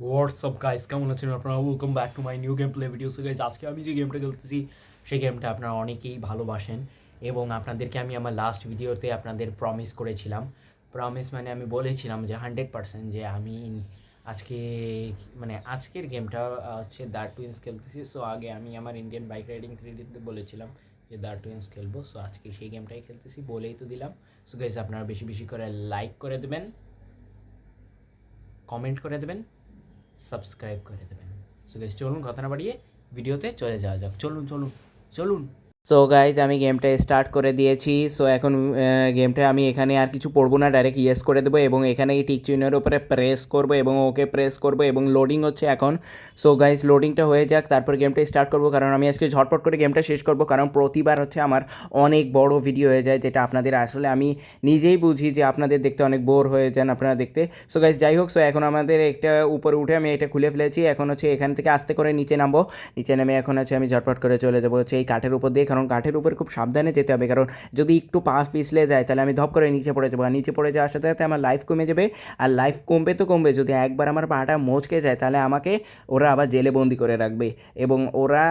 WhatsApp guys কেমন আছেন আপনারা? Welcome back to my new game play video so guys আজকে আমি যে গেমটা খেলতেছি, সেই গেমটা আপনারা অনেকেই ভালোবাসেন এবং আপনাদেরকে আমি আমার লাস্ট ভিডিওতে আপনাদের প্রমিস করেছিলাম। প্রমিস মানে আমি বলেছিলাম যে হান্ড্রেড পার্সেন্ট যে আমি আজকে মানে আজকের গেমটা হচ্ছে দ্য টুইন্স খেলতেছি। সো আগে আমি আমার ইন্ডিয়ান বাইক রাইডিং থ্রিডিতে বলেছিলাম যে দ্য টুইন্স খেলব। সো আজকে সেই গেমটাই খেলতেছি বলেই তো দিলাম। সো গাইস আপনারা বেশি বেশি করে লাইক করে দেবেন কমেন্ট করে দেবেন। সাবস্ক্রাইব করে দেবেন সো গাইস চলুন কথা না বাড়িয়ে ভিডিওতে চলে যাওয়া যাক চলুন চলুন চলুন সো গাইজ আমি গেমটা স্টার্ট করে দিয়েছি। সো এখন গেমটা আমি এখানে আর কিছু পড়ব না। ডাইরেক্ট ইয়েস করে দেবো এবং এখানে এই টিক চিহ্নের উপরে প্রেস করব এবং ওকে প্রেস করব এবং লোডিং হচ্ছে এখন। সো গাইজ লোডিংটা হয়ে যাক, তারপর গেমটা স্টার্ট করব। কারণ আমি আজকে ঝটপট করে গেমটা শেষ করব, কারণ প্রতিবার হচ্ছে আমার অনেক বড় ভিডিও হয়ে যায় যেটা আপনাদের আসলে আমি নিজেই বুঝি যে আপনাদের দেখতে অনেক বোর হয়ে যান আপনারা দেখতে। সো গাইজ যাই হোক সো এখন আমাদের একটা উপরে উঠে আমি এটা খুলে ফেলেছি। এখন হচ্ছে এখান থেকে আস্তে করে নিচে নামবো। নিচে নামে এখন হচ্ছে আমি ঝটপট করে চলে যাব হচ্ছে এই কাঠের উপর দিয়ে। কারণ কাঠের উপরে খুব সাবধানে যেতে হবে। কারণ যদি একটু পা পিছলে যায়, তাহলে আমি ধপ করে নিচে পড়ে যাব। আর নিচে পড়ে যাওয়ার সাথে সাথে আমার লাইফ কমে যাবে। আর লাইফ কমবে তো কমবে। যদি একবার আমার পাটা মচকে যায়, তাহলে আমাকে ওরা আবার জেলে বন্দি করে রাখবে। এবং ওরা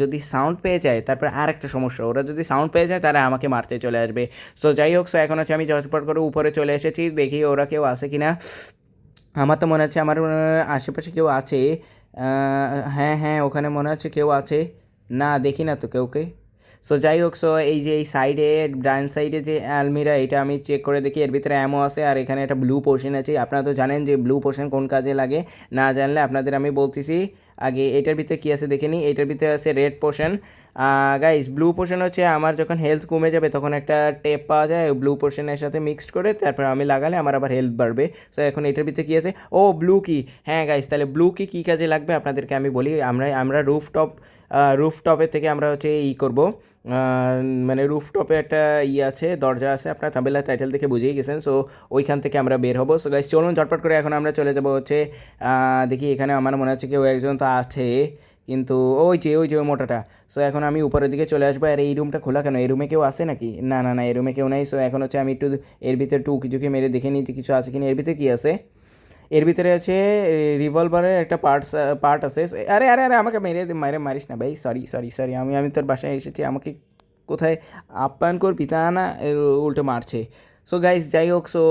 যদি সাউন্ড পেয়ে যায়, তারপর আর একটা সমস্যা। ওরা যদি সাউন্ড পেয়ে যায়, তাহলে আমাকে মারতে চলে আসবে। সো যাই হোক সো এখন হচ্ছে আমি ঝটপট করে উপরে চলে এসেছি। দেখি ওরা কেউ আসে কি না আমার তো মনে হচ্ছে আমার আশেপাশে কেউ আছে। হ্যাঁ হ্যাঁ ওখানে মনে হচ্ছে কেউ আছে। না, দেখি না তো কেউকে। সো যাই হোক সো এই যে এই সাইডে ডান সাইডে যে আলমিরা এটা আমি চেক করে দেখি, এর ভিতরে অ্যামো আছে, আর এখানে একটা ব্লু পোর্শন আছে। আপনারা তো জানেন যে ব্লু পোর্শন কোন কাজে লাগে, না জানলে আপনাদের আমি বলতেছি। আগে এটার ভিতরে কী আছে দেখে নিই এটার ভিতরে আছে red portion guys blue portion হচ্ছে আমার যখন হেলথ কমে যাবে, তখন একটা টেপ পাওয়া যায় ব্লু পোর্শনের সাথে মিক্সড করে, তারপর আমি লাগালে আমার আবার হেলথ বাড়বে। সো এখন এটার ভিতরে কী আছে? ও ব্লু কি হ্যাঁ গাইস তাহলে ব্লু কি কী কাজে লাগবে? আপনাদেরকে আমি বলি, আমরা আমরা রুফটপ রুফটপের থেকে আমরা হচ্ছে ই করব। মানে রুফটপে একটা ই আছে, দরজা আছে, আপনার তাবেলা টাইটেল দেখে বুঝেই গেছেন সো ওইখান থেকে আমরা বের হব। সো গাইস চলুন ঝটপট করে এখন আমরা চলে যাব হচ্ছে দেখি এখানে আমার মনে হচ্ছে কেউ একজন তো আছে, কিন্তু ওই যে ওই যে ওই মোটাটা। সো এখন আমি উপরের দিকে চলে আসব, আর এই রুমটা খোলা কেন? এই রুমে কেউ আসে নাকি? না না না, এই রুমে কেউ নেই। সো এখন হচ্ছে আমি একটু এর ভিতরে টু কিছুকে মেরে দেখে নিই যে কিছু আছে কিনা। এর ভিতরে কী আছে? এর ভিতরে আছে রিভলভারের একটা পার্টস পার্ট আছে। আরে আরে আরে, আমাকে মেরে মেরে মারে মারিস না, ভাই। সরি সরি সরি আমি আমি তোর বাসায় এসেছি। আমাকে কোথায় আপ্যায়ন করবি তা না উল্টো মারছে। সো গাইস যাই হোক সো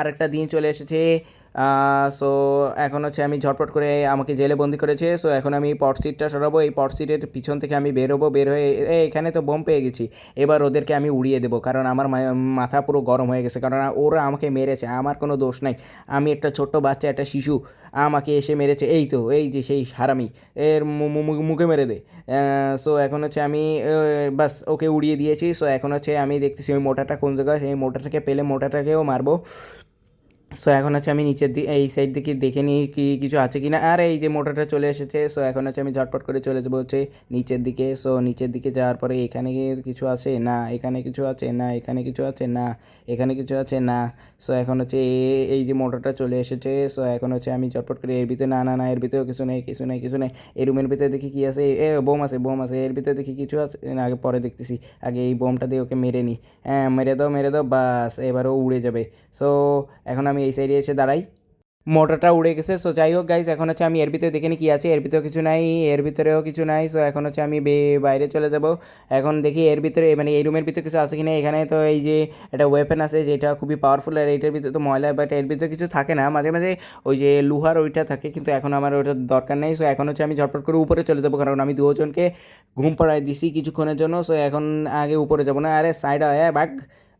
আরেকটা দিন চলে এসেছে। সো এখন হচ্ছে আমি ঝটপট করে আমাকে জেলে বন্দি করেছে সো এখন আমি পট সিটটা সরাবো, এই পট সিটের পিছন থেকে আমি বেরোবো, বের হয়ে এখানে তো বোম পেয়ে গেছি, এবার ওদেরকে আমি উড়িয়ে দেবো, কারণ আমার মাথা পুরো গরম হয়ে গেছে, কারণ ওরা আমাকে মেরেছে, আমার কোনো দোষ নাই, আমি একটা ছোট্ট বাচ্চা, একটা শিশু, আমাকে এসে মেরেছে, এই তো, এই যে সেই হারামি, এর মুখে মেরে দে সো এখন হচ্ছে আমি বাস, ওকে উড়িয়ে দিয়েছি সো এখন হচ্ছে আমি দেখতেছি ওই মোটাটা কোন জায়গায়, সেই মোটাটাকে পেলে মোটাটাকেও মারবো সো এখন হচ্ছে আমি নিচের দিকে এই সাইড দিকে দেখে নিই কি কিছু আছে কি না আর এই যে মোটরটা চলে এসেছে সো এখন হচ্ছে আমি ঝটপট করে চলে যাব হচ্ছে নিচের দিকে। সো নিচের দিকে যাওয়ার পরে এখানে কিছু আছে? না, এখানে কিছু আছে? না, এখানে কিছু আছে? না, এখানে কিছু আছে? না। সো এখন হচ্ছে এই যে মোটরটা চলে এসেছে সো এখন হচ্ছে আমি ঝটপট করে এর ভিতরে না না না, এর ভিতরেও কিছু নেই কিছু নেই কিছু নেই। এই রুমের ভিতরে দেখি কি আছে? এ বোম আছে বোম আছে। এর ভিতরে দেখি কিছু আছে? না, আগে পরে দেখতেছি। আগে এই বোমটা দিয়ে ওকে মেরে নিই। হ্যাঁ মেরে দাও মেরে দাও, বাস, এবারও উড়ে যাবে। সো এখন আমি এই সাইডে এসে দাঁড়াই। মোটরটা উড়ে গেছে সো যাই হোক গাইস এখন হচ্ছে আমি এর ভিতরে দেখে নিই কী আছে, এর ভিতরেও কিছু নাই, এর ভিতরেও কিছু নাই সো এখন হচ্ছে আমি বাইরে চলে যাব। এখন দেখি এর ভিতরে মানে এই রুমের ভিতরে কিছু আছে কি না এখানে তো এই যে একটা ওয়েপেন আছে, যেটা খুবই পাওয়ারফুল আর এটার ভিতরে তো ময়লা বাট এর ভিতরে কিছু থাকে না। মাঝে মাঝে ওই যে লোহার ওইটা থাকে, কিন্তু এখন আমার ওইটা দরকার নেই সো এখন হচ্ছে আমি ঝটপট করে উপরে চলে যাব, কারণ আমি দুজনকে ঘুম পাড়াই দিছি কিছুক্ষণের জন্য সো এখন আগে উপরে যাব না। আরে সাইড হয় বাঘ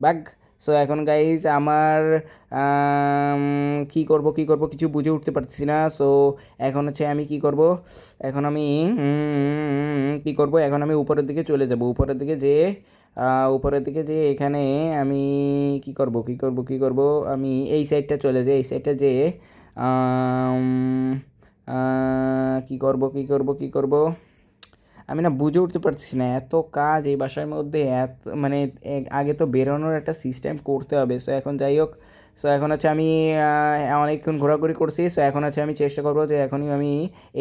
বাঘ। সো এখন গাইজ আমার আম, কি করব কি করব কিছু বুঝে উঠতে পারতেছি না। সো এখন হচ্ছে আমি কি করব? এখন আমি কি করব? এখন আমি উপরের দিকে চলে যাব। উপরের দিকে যে উপরের দিকে যে এখানে আমি কি করব কি করব কি করব? আমি এই সাইডটা চলে যাই। এই সাইডটা যে কি করব কি করব কি করব? আমি না বুঝে উঠতে পারতেছি না, এত কাজ এই বাসার মধ্যে, এত মানে আগে তো বেরোনোর একটা সিস্টেম করতে হবে। সো এখন যাই হোক সো এখন হচ্ছে আমি অনেকক্ষণ ঘোরাঘুরি করছি সো এখন হচ্ছে আমি চেষ্টা করব যে এখনই আমি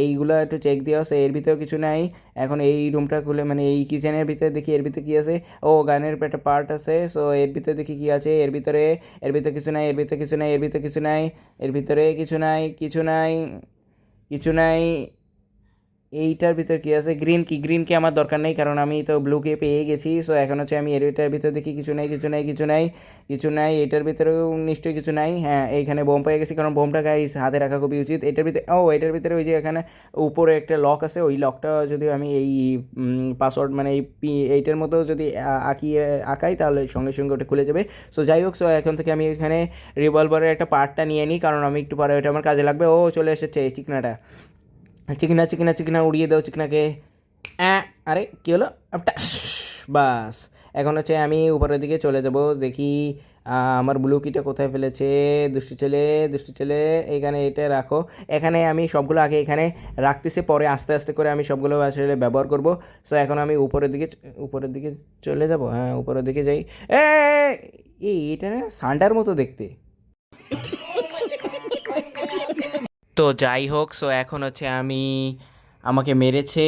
এইগুলো একটু চেক দেওয়া সো এর ভিতরেও কিছু নাই। এখন এই রুমটা খুলে মানে এই কিচেনের ভিতরে দেখি এর ভিতরে কী আছে। ও, গানের একটা পার্ট আছে সো এর ভিতরে দেখি কী আছে, এর ভিতরে এর ভিতরে কিছু নাই, এর ভিতরে কিছু নাই, এর ভিতরে কিছু নাই, এর ভিতরে কিছু নাই কিছু নাই কিছু নাই এইটার ভিতর কি আছে? গ্রিন কি গ্রিন কি আমার দরকার নেই কারণ আমি তো ব্লুকে পেয়ে গেছি। সো এখন হচ্ছে আমি এটার ভিতর দেখি কিছু নাই কিছু নাই কিছু নাই কিছু নাই, এটার ভিতরেও নিশ্চয়ই কিছু নাই। হ্যাঁ এইখানে বোম পেয়ে গেছি কারণ বোমটা গাইস হাতে রাখা খুবই উচিত। এটার ভিতরে, ও, এটার ভিতরে ওই যে এখানে উপরে একটা লক আছে, ওই লকটা যদি আমি এই পাসওয়ার্ড মানে এই পি- এইটার মতো যদি, আ- আঁকিয়ে আঁকাই তাহলে সঙ্গে সঙ্গে ওটা খুলে যাবে। সো যাই হোক সো এখন থেকে আমি এখানে রিভলভারের একটা পার্টটা নিয়ে নিই কারণ আমি একটু পরে ওটা আমার কাজে লাগবে। ও চলে এসেছে এই চিকনাটা চিকনা চিকনা চিকনা উড়িয়ে দাও চিকনাকে আরে কী হলো বাস এখন হচ্ছে আমি উপরের দিকে চলে যাব, দেখি আমার ব্লু কিটা কোথায় ফেলেছে? দুষ্টু ছেলে দুষ্টু ছেলে, এখানে এটা রাখো। এখানে আমি সবগুলো আগে এখানে রাখতেছি, পরে আস্তে আস্তে করে আমি সবগুলো আসলে ব্যবহার করব। সো এখন আমি উপরের দিকে উপরের দিকে চলে যাব হ্যাঁ উপরের দিকে যাই। এ এটা না সান্ডার মতো দেখতে। তো যাই হোক সো এখন হচ্ছে আমি আমাকে মেরেছে,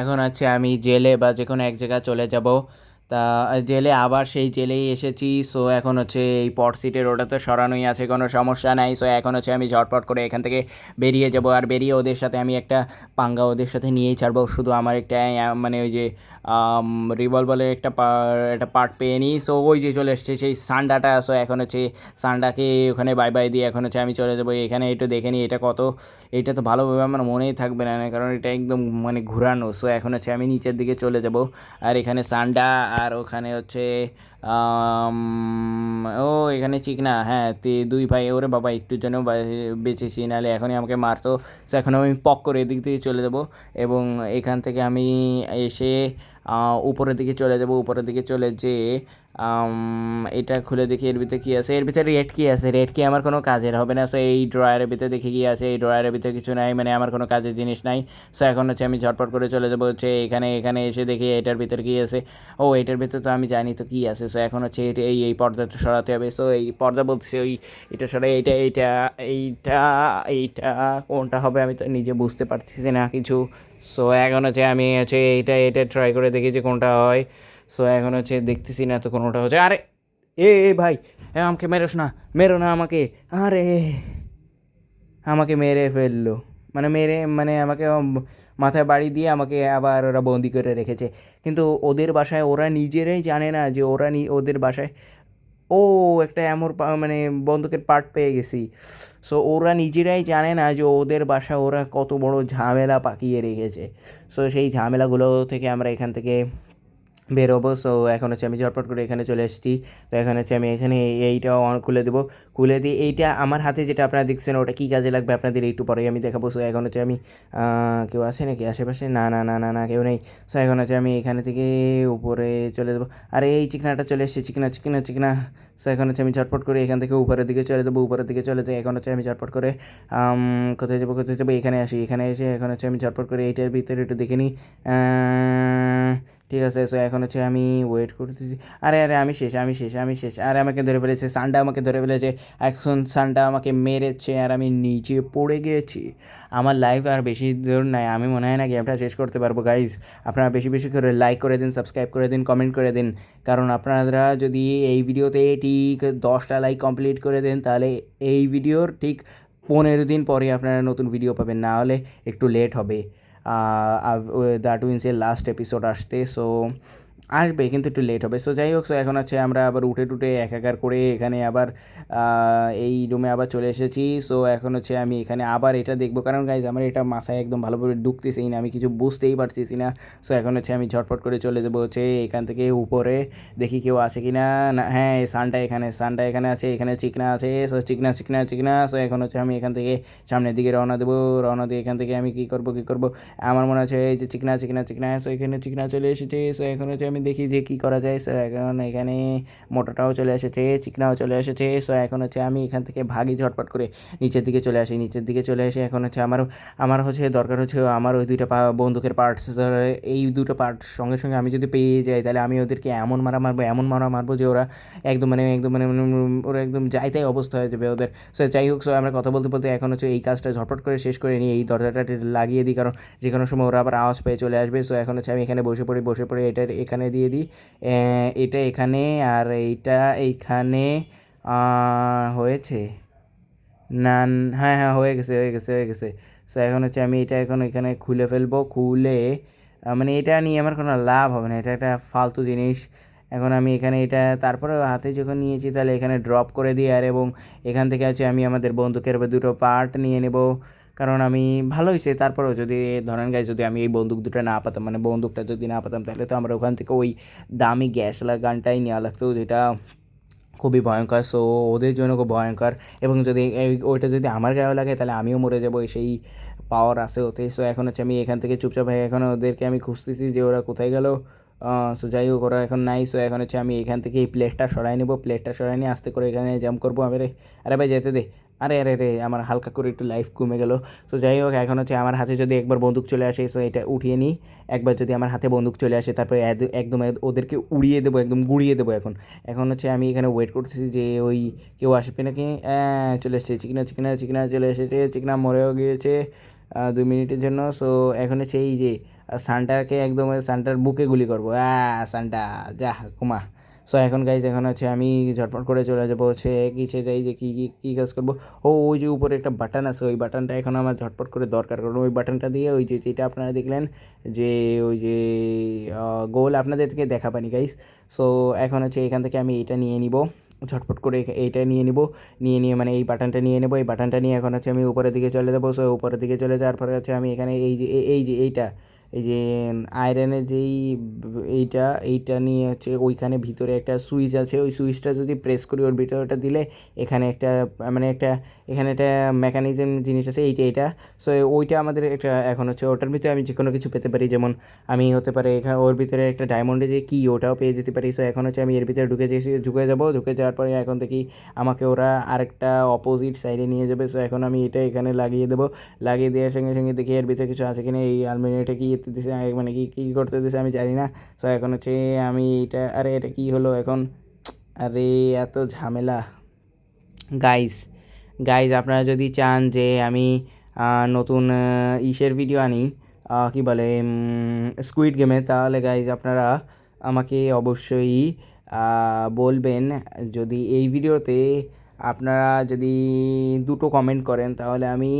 এখন হচ্ছে আমি জেলে বা যে কোনো এক জায়গায় চলে যাব। তা জেলে আবার সেই জেলেই এসেছি। সো এখন হচ্ছে এই পট সিটের ওটাতে সরানোই আছে, কোনো সমস্যা নাই। সো এখন হচ্ছে আমি ঝটপট করে এখান থেকে বেরিয়ে যাব। আর বেরিয়ে ওদের সাথে আমি একটা পাঙ্গা ওদের সাথে নিয়েই ছাড়বো। শুধু আমার একটা মানে ওই যে রিভলভারের একটা একটা পার্ট পেয়ে নিই। সো ওই যে চলে এসছে সেই সান্ডাটা। সো এখন হচ্ছে সান্ডাকে ওখানে বাই বাই দিয়ে এখন হচ্ছে আমি চলে যাব। এখানে একটু দেখে নিই এটা কত। এটা তো ভালোভাবে আমার মনেই থাকবে না, কারণ এটা একদম মানে ঘুরানো। সো এখন হচ্ছে আমি নিচের দিকে চলে যাব। আর এখানে সান্ডা আর ওখানে হচ্ছে ও এখানে চিকনা হ্যাঁ তে দুই ভাই, ওরে বাবা, একটু জন্য বেঁচেছি, নাহলে এখনই আমাকে মারতো। সো এখন আমি পক করে এদিক থেকে চলে যাব এবং এখান থেকে আমি এসে উপরের দিকে চলে যাব। উপরের দিকে চলে যেয়ে এটা খুলে দেখি, এর ভিতরে কী আছে? এর ভিতরে রেড কি আছে। রেড কি আমার কোনো কাজের হবে না। সো এই ড্রয়ারের ভিতরে দেখি কি আছে? এই ড্রয়ারের ভিতরে কিছু নাই মানে আমার কোনো কাজের জিনিস নাই। সো এখন হচ্ছে আমি ঝটপট করে চলে যাব হচ্ছে এখানে এখানে এসে দেখি এটার ভিতরে কী আছে। ও, এটার ভিতরে তো আমি জানি তো কী আছে। সো এখন হচ্ছে এই এই পর্দাটা সরাতে হবে। সো এই পর্দা বলছে ওই, এটা সরাই, এইটা এইটা এইটা এইটা, কোনটা হবে আমি তো নিজে বুঝতে পারতেছি না কিছু। সো এখন হচ্ছে আমি হচ্ছে এইটা এটা ট্রাই করে দেখি যে কোনটা হয়। সো এখন হচ্ছে দেখতেছি না তো কোনোটা হচ্ছে। আরে, এ ভাই আমাকে মেরোস না মেরো না আমাকে। আরে, আমাকে মেরে ফেলল। মানে মেরে মানে আমাকে মাথায় বাড়ি দিয়ে আমাকে আবার ওরা বন্দি করে রেখেছে। কিন্তু ওদের বাসায় ওরা নিজেরাই জানে না যে ওরা নি, ওদের বাসায় ও একটা এমন মানে বন্দুকের পার্ট পেয়ে গেছি। সো ওরা নিজেরাই জানে না যে ওদের বাসায় ওরা কত বড় ঝামেলা পাকিয়ে রেখেছে। সো সেই ঝামেলাগুলো থেকে আমরা এখান থেকে বেরোবো। সো এখন হচ্ছে আমি ঝটপট করে এখানে চলে এসেছি। তো এখন হচ্ছে আমি এখানে এই- এইটা অন খুলে দেবো। খুলে দিয়ে এইটা আমার হাতে যেটা আপনারা দেখছেন, ওটা কী কাজে লাগবে আপনাদের একটু পরেই আমি দেখাবো। সো এখন হচ্ছে আমি কেউ আছে নাকি আশেপাশে? না না না না না, কেউ নেই। সো এখন হচ্ছে আমি এখানে থেকে উপরে চলে যাব আর এই চিকনাটা চলে এসেছে, চিকনা চিকনা চিকনা। সো এখন হচ্ছে আমি ঝটপট করে এখান থেকে উপরের দিকে চলে যাব উপরের দিকে চলে যাই এখন হচ্ছে আমি ঝটপট করে কোথায় যাব কোথায় যাব, এখানে আসি, এখানে এসে এখন হচ্ছে আমি ঝটপট করে এইটার ভিতরে একটু দেখে নিই। ঠিক আছে সো এখন হচ্ছে আমি ওয়েট করতেছি। আরে আরে, আমি শেষ আমি শেষ আমি শেষ। আরে, আমাকে ধরে ফেলেছে, সানডা আমাকে ধরে ফেলেছে। এখন সানডা আমাকে মেরেছে আর আমি নিচে পড়ে গেছি। আমার লাইফ আর বেশি দূর নাই, আমি মনে হয় না গেমটা শেষ করতে পারব গাইজ আপনারা বেশি বেশি করে লাইক করে দিন সাবস্ক্রাইব করে দিন কমেন্ট করে দিন। কারণ আপনারা যদি এই ভিডিওতে ঠিক দশটা লাইক কমপ্লিট করে দেন, তাহলে এই ভিডিওর ঠিক পনেরো দিন পরে আপনারা নতুন ভিডিও পাবেন। না হলে একটু লেট হবে। দ্যাট উইন্সের লাস্ট এপিসোড আসতে সো আসবে, কিন্তু একটু লেট হবে। সো যাই হোক সো এখন হচ্ছে আমরা আবার উঠে টুটে একাকার করে এখানে আবার এই রুমে আবার চলে এসেছি। সো এখন হচ্ছে আমি এখানে আবার এটা দেখব। কারণ গাইজ আমার এটা মাথায় একদম ভালোভাবে ঢুকতেছেই না, আমি কিছু বুঝতেই পারতেছি না। সো এখন হচ্ছে আমি ঝটপট করে চলে যাব হচ্ছে এখান থেকে উপরে। দেখি কেউ আছে কি না না হ্যাঁ এই সানটা এখানে সানটা এখানে আছে, এখানে চিকনা আছে। সো চিকনা চিকনা চিকনা। সো এখন হচ্ছে আমি এখান থেকে সামনের দিকে রওনা দেবো। রওনা দিয়ে এখান থেকে আমি কী করব কী করব? আমার মনে হচ্ছে এই যে চিকনা চিকনা চিকনা। সো এখানে চিকনা চলে এসেছে। সো এখন হচ্ছে আমি দেখি যে কী করা যায়। সো এখন এখানে মোটাটাও চলে এসেছে, চিকনাও চলে এসেছে। সো এখন হচ্ছে আমি এখান থেকে ভাগি ঝটপট করে নিচের দিকে চলে আসি, নিচের দিকে চলে এসে এখন হচ্ছে আমার আমার হচ্ছে দরকার হচ্ছে আমার ওই দুইটা বন্দুকের পার্টস এই দুটো পার্ট সঙ্গে সঙ্গে আমি যদি পেয়ে যাই, তাহলে আমি ওদেরকে এমন মারা মারবো, এমন মারা মারবো যে ওরা একদম মানে একদম মানে ওরা একদম যাই তাই অবস্থা হয়ে যাবে ওদের। সো যাই হোক সো আমরা কথা বলতে বলতে এখন হচ্ছে এই কাজটা ঝটপট করে শেষ করে নিই, এই দরজাটা লাগিয়ে দিই, কারণ যে কোনো সময় ওরা আবার আওয়াজ পেয়ে চলে আসবে। সো এখন হচ্ছে আমি এখানে বসে পড়ি, বসে পড়ে এটার, এখানে দিয়ে দিই। এটা এখানে আর এইটা এইখানে হয়েছে? না হ্যাঁ হ্যাঁ হয়ে গেছে হয়ে গেছে হয়ে গেছে। সো এখন হচ্ছে আমি এটা এখন এখানে খুলে ফেলব। খুলে মানে এটা নিয়ে আমার কোনো লাভ হবে না। এটা একটা ফালতু জিনিস। এখন আমি এখানে এটা, তারপরে হাতে যখন নিয়েছি তাহলে এখানে ড্রপ করে দিই। আর এবং এখান থেকে হচ্ছে আমি আমাদের বন্দুকের দুটো পার্ট নিয়ে নেব। কারণ আমি ভালো হয়েছে তারপরেও যদি ধরেন গাই যদি আমি এই বন্দুক দুটো না পাতাম মানে বন্দুকটা যদি না পাতাম, তাহলে তো আমরা ওখান থেকে ওই দামি গ্যাস গানটাই নেওয়া লাগতো, যেটা খুবই ভয়ঙ্কর। সো ওদের জন্য খুব ভয়ঙ্কর। এবং যদি ওইটা যদি আমার গায়েও লাগে, তাহলে আমিও মরে যাব সেই পাওয়ার আছে ওতে। সো এখন হচ্ছে আমি এখান থেকে চুপচাপ হয়ে এখন ওদেরকে আমি খুঁজতেছি যে ওরা কোথায় গেল। সো যাই হোক, ওরা এখন নাই। সো এখন হচ্ছে আমি এখান থেকে এই প্লেটটা সরাই নেব। প্লেটটা সরাই নিয়ে আস্তে করে এখানে জাম্প করব। আমি আরে ভাই, যেতে দে। আরে আরে রে আমার হালকা করে একটু লাইফ কমে গেল। তো যাই হোক, এখন হচ্ছে আমার হাতে যদি একবার বন্দুক চলে আসে সো এটা উঠিয়ে নিই। একবার যদি আমার হাতে বন্দুক চলে আসে, তারপরে একদম ওদেরকে উড়িয়ে দেবো, একদম গুড়িয়ে দেবো এখন। এখন হচ্ছে আমি এখানে ওয়েট করতেছি যে ওই কেউ আসবে নাকি? চলে এসেছে, চিকনা চিকনা চিকনা, চলে এসেছে, চিকনা মরেও গিয়েছে দুই মিনিটের জন্য। সো এখন হচ্ছে এই যে সানটাকে একদম, সানটার বুকে গুলি করব। সানটা যা কুমা সো এখন গাইজ এখন হচ্ছে আমি ঝটপট করে চলে যাব হচ্ছে কিসে যাই যে কী কী কী কাজ করব। ও, ওই যে উপরে একটা বাটন আছে, ওই বাটনটা এখন আমার ঝটপট করে দরকার কারণ ওই বাটনটা দিয়ে ওই যে যেটা আপনারা দেখলেন যে ওই যে গোল আপনাদেরকে দেখা পানি গাইস সো এখন হচ্ছে এখান থেকে আমি এটা নিয়ে নিব, ঝটপট করে এইটা নিয়ে নিব, নিয়ে নিয়ে মানে এই বাটনটা নিয়ে নেব, এই বাটনটা নিয়ে এখন হচ্ছে আমি উপরের দিকে চলে যাব। সো উপরের দিকে চলে যাওয়ার পরে হচ্ছে আমি এখানে এই যে এই যে এইটা এই যে আয়রনের যেই এইটা এইটা নিয়ে হচ্ছে ওইখানে ভিতরে একটা সুইচ আছে। ওই সুইচটা যদি প্রেস করি, ওর ভিতরে ওটা দিলে এখানে একটা মানে একটা, এখানে একটা মেকানিজম জিনিস আছে, এইটা এইটা। সো ওইটা আমাদের একটা এখন হচ্ছে ওটার ভিতরে আমি যে কোনো কিছু পেতে পারি। যেমন আমি হতে পারে এখানে ওর ভিতরে একটা ডায়মন্ডে যে কী ওটাও পেয়ে যেতে পারি। সো এখন হচ্ছে আমি এর ভিতরে ঢুকে যেছি ঢুকে যাব। ঢুকে যাওয়ার পরে এখন দেখি আমাকে ওরা আরেকটা অপোজিট সাইডে নিয়ে যাবে। সো এখন আমি এটা এখানে লাগিয়ে দেবো। লাগিয়ে দেওয়ার সঙ্গে সঙ্গে দেখি এর ভিতরে কিছু আছে কিনা। এই আলমিনিয়াটা কি এতে দিছে মানে কি, কী করতে দিছে আমি জানি না। সো এখন হচ্ছে আমি এটা, আরে এটা কি হলো এখন? আরে, এত ঝামেলা। গাইস গাইজ আপনারা যদি চান যে আমি নতুন ইসের ভিডিও আনি কি বলে স্কুইড গেমে তাহলে গাইজ আপনারা আমাকে অবশ্যই বলবেন। যদি এই ভিডিওতে আপনারা যদি দুটো কমেন্ট করেন, তাহলে আমি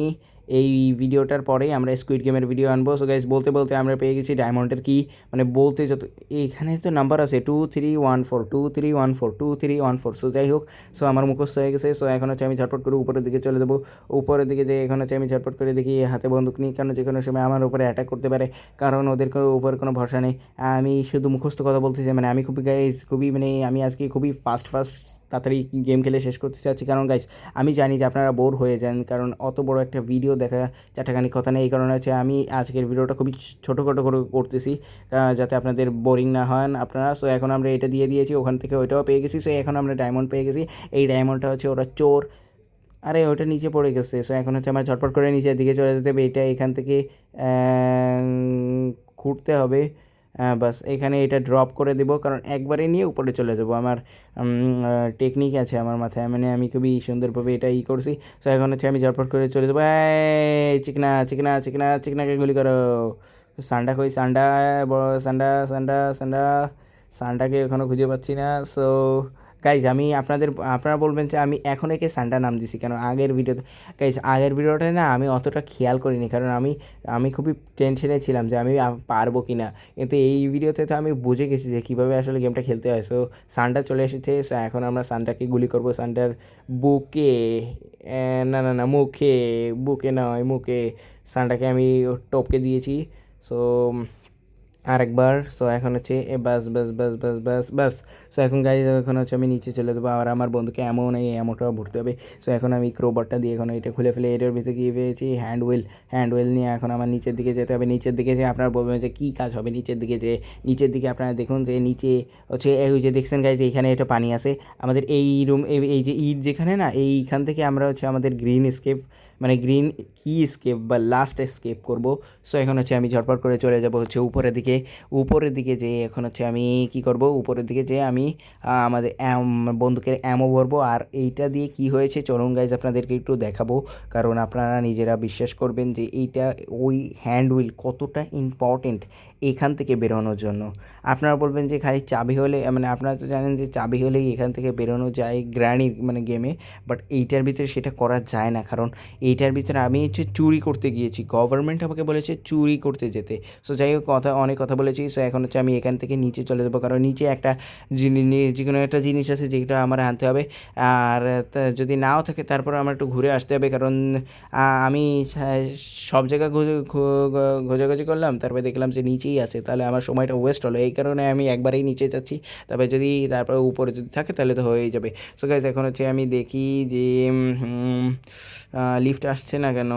এই ভিডিওটার পরেই আমরা স্কুইড গেমের ভিডিও আনব। সো গাইজ বলতে বলতে আমরা পেয়ে গেছি ডায়মন্ডের কি? মানে বলতে যত এখানে তো নাম্বার আছে two three one four two three one four two three one four so যাই হোক সো আমার মুখস্থ হয়ে গেছে। সো এখন হচ্ছে আমি ঝটপট করে উপরের দিকে চলে যাব। উপরের দিকে যে এখন হচ্ছে আমি ঝটপট করে দেখি হাতে বন্দুক নিই কারণ যে কোনো সময় আমার উপরে অ্যাটাক করতে পারে, কারণ ওদের কোনো উপরে কোনো ভরসা নেই। আমি শুধু মুখস্থ কথা বলতেছি মানে আমি খুবই গাইজ খুবই মানে আমি আজকে খুবই ফাস্ট ফাস্ট তাড়াতাড়ি গেম খেলে শেষ করতে চাচ্ছি। কারণ গাইস আমি জানি যে আপনারা বোর হয়ে যান, কারণ অত বড় একটা ভিডিও দেখা চারটাখানি কথা নেই। এই কারণে হচ্ছে আমি আজকের ভিডিওটা খুবই ছোটোখাটো করে করতেছি যাতে আপনাদের বোরিং না হন আপনারা। সো এখন আমরা এটা দিয়ে দিয়েছি, ওখান থেকে ওইটাও পেয়ে গেছি। সো এখন আমরা ডায়মন্ড পেয়ে গেছি। এই ডায়মন্ডটা হচ্ছে ওরা চোর। আরে ওটা নিচে পড়ে গেছে। সো এখন হচ্ছে আমার ঝটপট করে নিচের দিকে চলে যেতে হবে। এটা এখান থেকে ঘুরতে হবে। বাস এখানে এটা ড্রপ করে দেবো, কারণ একবারে নিয়ে উপরে চলে যাব। আমার টেকনিক আছে আমার মাথায় মানে আমি খুবই সুন্দরভাবে এটা ই করছি। সো এখন হচ্ছে আমি ঝটপট করে চলে যাব। চিকনা চিকনা চিকনা, চিকনাকে গুলি করো। সান্ডা কই? সান্ডা, বড় সান্ডা সান্ডা সান্ডা, সান্ডাকে এখনও খুঁজে পাচ্ছি না। সো গাইজ আমি আপনাদের, আপনারা বলবেন যে আমি এখন একে সান্ডা নাম দিছি কেন? আগের ভিডিওতে গাইজ আগের ভিডিওটা না আমি অতটা খেয়াল করিনি, কারণ আমি আমি খুবই টেনশনে ছিলাম যে আমি পারব কি না কিন্তু এই ভিডিওতে তো আমি বুঝে গেছি যে কীভাবে আসলে গেমটা খেলতে হয়। সো সানটা চলে এসেছে এখন আমরা সানটাকে গুলি করব। সানটার বুকে না না না, মুখে, বুকে নয়, মুখে সানটাকে আমি টপকে দিয়েছি। সো আরেকবার। সো এখন হচ্ছে এ বাস বাস বাস বাস বাস বাস। সো এখন গাড়ি এখন হচ্ছে আমি নিচে চলে যাব। আর আমার বন্ধুকে এমন এই এমনটাও ভরতে হবে। সো এখন আমি ক্রোবারটা দিয়ে এখন এটা খুলে ফেলে, এটার ভিতরে গিয়ে পেয়েছি হ্যান্ড হুইল হ্যান্ড হুইল নিয়ে এখন আমার নিচের দিকে যেতে হবে। নিচের দিকে যে আপনারা বলবেন যে কী কাজ হবে নিচের দিকে যে নিচের দিকে আপনারা দেখুন যে নিচে হচ্ছে, এই যে দেখছেন গাইজ এইখানে এটা পানি আছে। আমাদের এই রুম এই যে ইট যেখানে না, এইখান থেকে আমরা হচ্ছে আমাদের গ্রিন স্কেপ মানে গ্রিন কি স্কেপ বা লাস্ট স্কেপ করব। সো এখন হচ্ছে আমি ঝটপট করে চলে যাব হচ্ছে উপরের দিকে। উপরের দিকে যে এখন হচ্ছে আমি কি করব? উপরের দিকে যে আমি আমাদের অ্যাম- বন্দুকের অ্যামো ভরবো। আর এইটা দিয়ে কি হয়েছে? চলুন গাইজ আপনাদেরকে একটু দেখাবো। কারণ আপনারা নিজেরা বিশ্বাস করবেন যে এইটা, ওই হ্যান্ড হুইল কতটা ইম্পর্টেন্ট এখান থেকে বেরোনোর জন্য। আপনারা বলবেন যে খালি চাবি হলে মানে আপনারা তো জানেন যে চাবি হলেই এখান থেকে বেরোনো যায় গ্র্যানির মানে গেমে বাট এইটার ভিতরে সেটা করা যায় না। কারণ এইটার ভিতরে আমি হচ্ছে চুরি করতে গিয়েছি। গভর্নমেন্ট আমাকে বলেছে চুরি করতে যেতে। সো যাই হোক, কথা, অনেক কথা বলেছি। সো এখন হচ্ছে আমি এখান থেকে নিচে চলে যাব। কারণ নিচে একটা যে কোনো একটা জিনিস আছে যেটা আমার আনতে হবে। আর যদি নাও থাকে তারপর আমার একটু ঘুরে আসতে হবে। কারণ আমি সব জায়গা খোঁজাখুঁজি করলাম। তারপরে দেখলাম যে নিচেই আছে, তাহলে আমার সময়টা ওয়েস্ট হলো। এই কারণে আমি একবারেই নিচে যাচ্ছি। তারপরে যদি তারপরে উপরে যদি থাকে, তাহলে তো হয়েই যাবে। সো গাইজ এখন হচ্ছে আমি দেখি যে লিফট আসছে না কেন?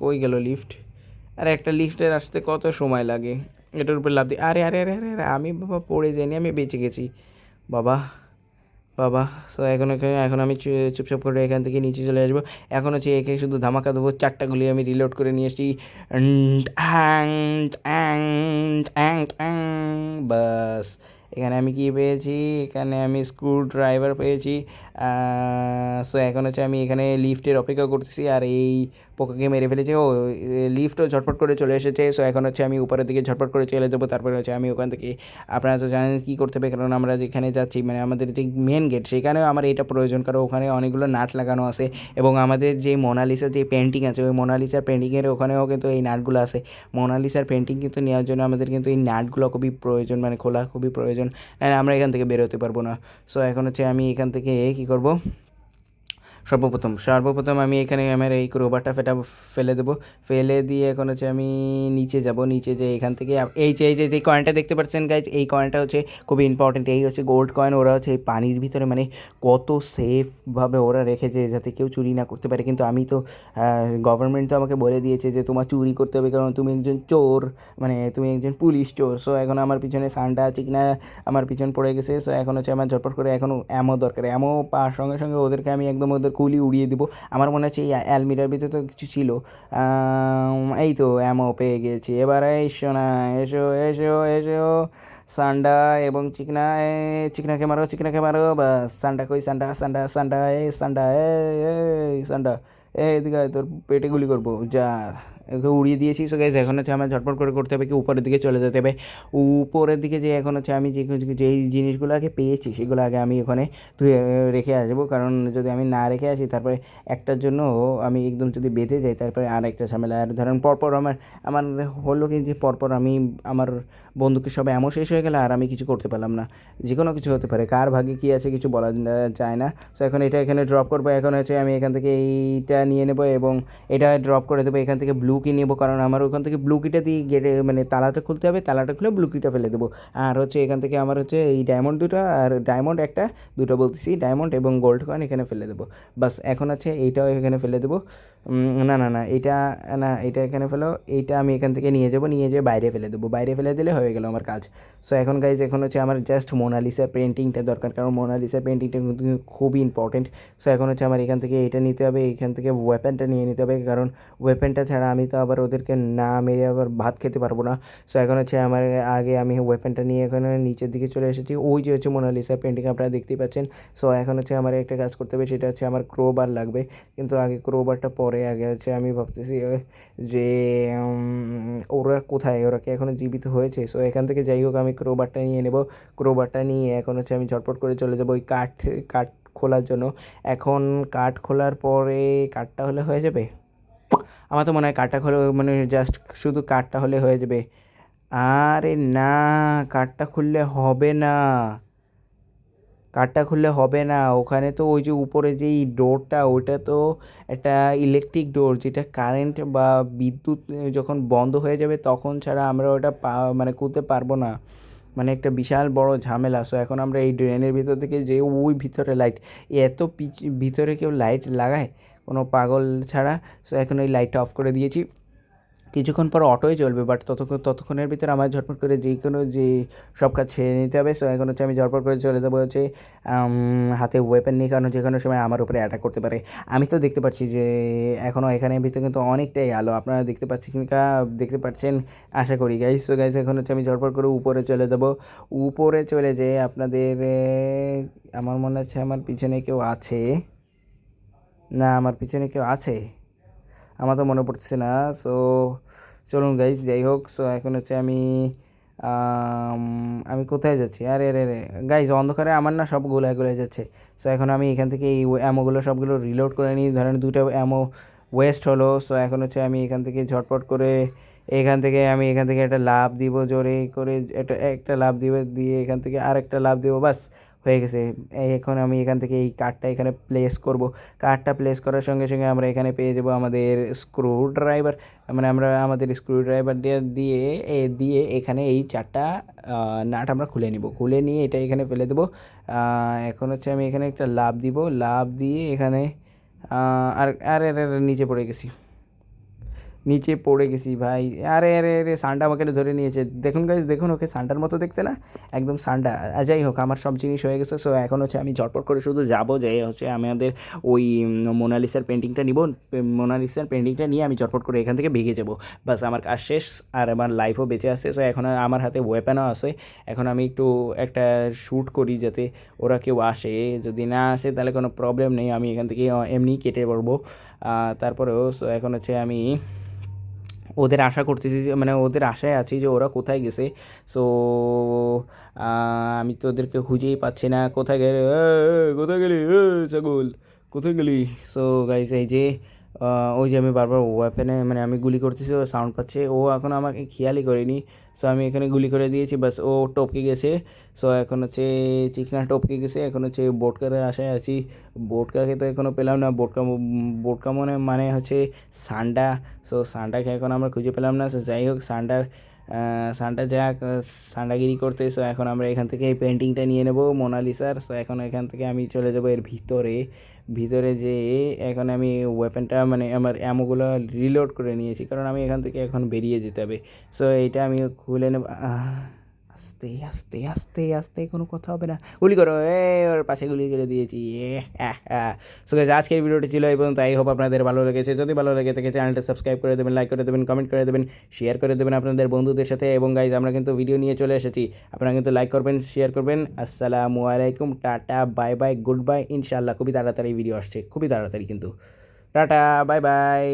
কই গেল লিফট আরে, একটা লিফটের আসতে কত সময় লাগে? এটার উপর লাভ দিই আরে আরে আরে আরে আরে, আমি বাবা পড়ে যাইনি, আমি বেঁচে গেছি। বাবা। বাবা সো এখন এখানে- আমি চুপচাপ করে এখান থেকে নিচে চলে আসব। এখন হচ্ছে একে শুধু ধামাকা দেবো, চারটা গুলি আমি রিলোড করে নিয়ে এসেছি বাস। এখানে আমি কি পেয়েছি? এখানে আমি স্ক্রু ড্রাইভার পেয়েছি সো এখন হচ্ছে আমি এখানে লিফটের অপেক্ষা করতেছি, আর এই পোকাকে মেরে ফেলেছে। ও লিফটও ঝটপট করে চলে এসেছে। সো এখন হচ্ছে আমি উপরের দিকে ঝটপট করে চলে যাব। তারপরে হচ্ছে আমি ওখান থেকে আপনারা তো জানেন কী করতে হবে। কারণ আমরা যেখানে যাচ্ছি মানে আমাদের যে মেন গেট সেখানেও আমার এটা প্রয়োজন। কারণ ওখানে অনেকগুলো নাট লাগানো আছে এবং আমাদের যে মোনালিসার যে পেন্টিং আছে, ওই মোনালিসার পেন্টিংয়ের ওখানেও কিন্তু এই নাটগুলো আছে। মোনালিসার পেন্টিং কিন্তু নেওয়ার জন্য আমাদের কিন্তু এই নাটগুলো খুবই প্রয়োজন মানে খোলা খুবই প্রয়োজন। আমরা এখান থেকে বেরোতে পারব না। সো এখন হচ্ছে আমি এখান থেকে কী করব? সর্বপ্রথম সর্বপ্রথম আমি এখানে আমার এই ক্রোবারটা ফেটা ফেলে দেবো। ফেলে দিয়ে এখন হচ্ছে আমি নিচে যাব। নিচে যে এখান থেকে এই যে এই যে যে কয়েনটা দেখতে পাচ্ছেন গাইজ এই কয়েনটা হচ্ছে খুবই ইম্পর্টেন্ট এই হচ্ছে গোল্ড কয়েন ওরা হচ্ছে এই পানির ভিতরে মানে কত সেফভাবে ওরা রেখেছে যাতে কেউ চুরি না করতে পারে। কিন্তু আমি তো গভর্নমেন্ট তো আমাকে বলে দিয়েছে যে তোমার চুরি করতে হবে কারণ তুমি একজন চোর মানে তুমি একজন পুলিশ চোর। সো এখন আমার পিছনে সানটা আছে কিনা আমার পিছন পড়ে গেছে। সো এখন হচ্ছে আমার ঝটপট করে এখন অ্যামো দরকার। অ্যামো পাওয়ার সঙ্গে সঙ্গে ওদেরকে আমি একদম ওদের কুলি উড়িয়ে দেবো। আমার মনে হচ্ছে এই অ্যালমিরার ভিতরে তো কিছু ছিল। এই তো অ্যামো পেয়ে গেছি। এবার এসো না এসো এসো এসো। সান্ডা এবং চিকনা, এ, চিকনাকে মারো চিকনাকে মারো বা সান্ডা কই? সান্ডা সান্ডা সান্ডা, এ সান্ডা এ সান্ডা। এ, এদিকে তোর পেটে গুলি করব। যা। ওকে উড়িয়ে দিয়েছি। সো গাইজ এখন হচ্ছে আমার ঝটপট করে করতে হবে কি উপরের দিকে চলে যেতে হবে। উপরের দিকে যে এখন হচ্ছে আমি যে যেই জিনিসগুলো আগে পেয়েছি, সেগুলো আগে আমি ওখানে ধুয়ে রেখে আসব। কারণ যদি আমি না রেখে আসি, তারপরে একটার জন্য আমি একদম যদি বেঁধে যাই, তারপরে আর একটা ঝামেলা। আর ধরেন পরপর আমার আমার হলো কি যে পরপর আমি আমার বন্ধুকে সব এমন শেষ হয়ে গেলে আর আমি কিছু করতে পারলাম না। যে কোনো কিছু হতে পারে। কার ভাগে কী আছে কিছু বলা যায় না। সো এখন এটা এখানে ড্রপ করব। এখন হচ্ছে আমি এখান থেকে এইটা নিয়ে নেব এবং এটা ড্রপ করে দেবো। এখান থেকে ব্লু কি নেব কারণ আমার ওখান থেকে ব্লু কিটা দিয়ে গেটে মানে তালাটা খুলতে হবে। তালাটা খুলে ব্লু কিটা ফেলে দেবো। আর হচ্ছে এখান থেকে আমার হচ্ছে এই ডায়মন্ড দুটো আর ডায়মন্ড একটা, দুটো বলতেছি ডায়মন্ড এবং গোল্ড কয়েন এখানে ফেলে দেবো। বাস, এখন আছে এইটাও এখানে ফেলে দেবো। না না না এটা না এটা এখানে ফেলো, এইটা আমি এখান থেকে নিয়ে যাব, নিয়ে যেয়ে বাইরে ফেলে দেবো। বাইরে ফেলে দিলে হয়ে গেল আমার কাজ। সো এখন গাইজ এখন হচ্ছে আমার জাস্ট মোনালিসা পেন্টিংটা দরকার, কারণ মোনালিসা পেন্টিংটা কিন্তু খুবই ইম্পর্টেন্ট সো এখন হচ্ছে আমার এখান থেকে এটা নিতে হবে, এখান থেকে ওয়েপেনটা নিয়ে নিতে হবে, কারণ ওয়েপেনটা ছাড়া আমি তো আবার ওদেরকে না মেরে আবার ভাত খেতে পারব না। সো এখন হচ্ছে আমার আগে আমি ওয়েপেনটা নিয়ে এখানে নিচের দিকে চলে এসেছি। ওই যে হচ্ছে মোনালিসা পেন্টিং আপনারা দেখতেই পাচ্ছেন। সো এখন হচ্ছে আমার একটা কাজ করতে হবে, সেটা হচ্ছে আমার ক্রোবার লাগবে। কিন্তু আগে ক্রোবারটা পরে আগে হচ্ছে আমি ভাবতেছি যে ওরা কোথায়? ওরা কি এখনও জীবিত হয়েছে? সো এখান থেকে যাই হোক, আমি ক্রোবারটা নিয়ে নেব। ক্রোবারটা নিয়ে এখন হচ্ছে আমি ঝটপট করে চলে যাব ওই কাঠ কাঠ খোলার জন্য। এখন কাঠ খোলার পরে কাঠটা হলে হয়ে যাবে? আমার তো মনে হয় কাঠটা খোলা মানে জাস্ট শুধু কাঠটা হলে হয়ে যাবে। আরে না, কাঠটা খুললে হবে না। কাঠটা খুললে হবে না। ওখানে তো ওই যে উপরে যেই ডোরটা, ওইটা তো একটা ইলেকট্রিক ডোর যেটা কারেন্ট বা বিদ্যুৎ যখন বন্ধ হয়ে যাবে তখন ছাড়া আমরা ওটা পা মানে খুলতে পারব না। মানে একটা বিশাল বড় ঝামেলা। সো এখন আমরা এই ড্রেনের ভিতর থেকে যে ওই ভিতরে লাইট এত পিছ ভিতরে কেউ লাইট লাগায়, কোনো পাগল ছাড়া। সো এখন এই লাইটটা অফ করে দিয়েছি। কিছুক্ষণ পর অটোই চলবে বাট ততক্ষণ, ততক্ষণের ভিতরে আমার ঝটপট করে যে কোনো, যে সব কাজ ছেড়ে নিতে হবে। সো এখন হচ্ছে আমি ঝটপট করে চলে যাব হচ্ছে হাতে ওয়েপেন নিয়ে, কারণ যে কোনো সময় আমার উপরে অ্যাটাক করতে পারে। আমি তো দেখতে পাচ্ছি যে এখনও এখানে ভিতরে কিন্তু অনেকটাই আলো আপনারা দেখতে পাচ্ছেন কিনা দেখতে পাচ্ছেন? আশা করি গাইজ সো গাইজ এখন হচ্ছে আমি ঝটপট করে উপরে চলে যাব। উপরে চলে যেয়ে আপনাদের আমার মনে হচ্ছে আমার পিছনে কেউ আছে। না, আমার পিছনে কেউ আছে? আমার তো মনে পড়ছে না সো চলুন গাইজ যাই হোক সো এখন হচ্ছে আমি আমি কোথায় যাচ্ছি? আরে আরে আরে গাইজ অন্ধকারে আমার না সব গোলায় গোলায় যাচ্ছে। সো এখন আমি এখান থেকে এই অ্যামোগুলো সবগুলো রিলোড করে নিই। ধরেন দুটো অ্যামো ওয়েস্ট হলো সো এখন হচ্ছে আমি এখান থেকে ঝটপট করে এখান থেকে আমি এখান থেকে একটা লাভ দিব, জোরে করে একটা একটা লাভ দিব, দিয়ে এখান থেকে আরেকটা লাভ দিব, বাস। হয়ে গেছে। এখন আমি এখান থেকে এই কার্ডটা এখানে প্লেস করব। কার্ডটা প্লেস করার সঙ্গে সঙ্গে আমরা এখানে পেয়ে যাব আমাদের স্ক্রু ড্রাইভার মানে আমরা আমাদের স্ক্রু ড্রাইভার দিয়ে দিয়ে দিয়ে এখানে এই চারটা নাট আমরা খুলে নিব। খুলে নিয়ে এটা এখানে ফেলে দেবো। এখন হচ্ছে আমি এখানে একটা লাভ দিব। লাভ দিয়ে এখানে আরে আরে, নিচে পড়ে গেছি। নিচে পড়ে গেছি ভাই। আরে আরে আরে, সানডা আমাকে ধরে নিয়েছে। দেখুন গাইজ দেখুন ওকে সানডার মতো দেখতে না? একদম সানডা। যাই হোক, আমার সব জিনিস হয়ে গেছে। সো এখন হচ্ছে আমি ঝটপট করে শুধু যাব। যে হচ্ছে আমি আমাদের ওই মোনালিসার পেন্টিংটা নিব। মোনালিসার পেন্টিংটা নিয়ে আমি ঝটপট করে এখান থেকে ভেগে যাব। বাস, আমার কাজ শেষ। আর আমার লাইফও বেঁচে আছে। সো এখন আমার হাতে ওয়েপেনও আছে। এখন আমি একটু একটা শ্যুট করি যাতে ওরা কেউ আসে। যদি না আসে, তাহলে কোনো প্রবলেম নেই। আমি এখান থেকে এমনি কেটে পড়ব। তারপরেও সো এখন হচ্ছে আমি ওদের আশা করতেছি মানে ওদের আশায় আছি যে ওরা কোথায় গেছে। সো আমি তো ওদেরকে খুঁজেই পাচ্ছি না। কোথায় গেলে? কোথায় গেলি? ছাগল, কোথায় গেলি? সো গাইস এই যে ওই যে আমি বারবার ওয়েপেনে মানে আমি গুলি করতেছি ও সাউন্ড পাচ্ছে। ও এখন আমাকে খেয়ালই করেনি। সো আমি এখানে গুলি করে দিয়েছি বাস ও টপকে গেছে। সো এখন হচ্ছে চিকনা টপকে গেছে, এখন হচ্ছে বোটকার আশায় আছি। বোটকাকে তো এখনও পেলাম না। বোটকা বোটকা মনে মানে হচ্ছে সান্ডা। সো সান্ডাকে এখন আমরা খুঁজে পেলাম না। সো যাই হোক, সান্ডার সান্ডা যাক সান্ডাগিরি করতে। সো এখন আমরা এখান থেকে এই পেন্টিংটা নিয়ে নেব মোনালিসার সো এখন এখান থেকে আমি চলে যাব এর ভিতরে। ভিতরে যে এখন আমি ওয়েপেনটা মানে আমার অ্যামোগুলো রিলোড করে নিয়েছি। কারণ আমি এখান থেকে এখন বেরিয়ে যেতে হবে। সো এইটা আমি খুলে নেব। আস্তে আস্তে আস্তে আস্তে কোনো কথা হবে না। গুলি করো এ ওর পাশে গুলি করে দিয়েছি, এ সো গাইজ আজকের ভিডিওটি ছিল এবং তাই হোপ আপনাদের ভালো লেগেছে। যদি ভালো লেগে থাকে চ্যানেলটা সাবস্ক্রাইব করে দেবেন লাইক করে দেবেন কমেন্ট করে দেবেন শেয়ার করে দেবেন আপনাদের বন্ধুদের সাথে। এবং গাইজ আমরা কিন্তু ভিডিও নিয়ে চলে এসেছি। আপনারা কিন্তু লাইক করবেন শেয়ার করবেন। আসসালামু আলাইকুম, tata bye bye good bye ইনশাআল্লাহ খুবই তাড়াতাড়ি ভিডিও আসছে, খুবই তাড়াতাড়ি কিন্তু। Tata bye by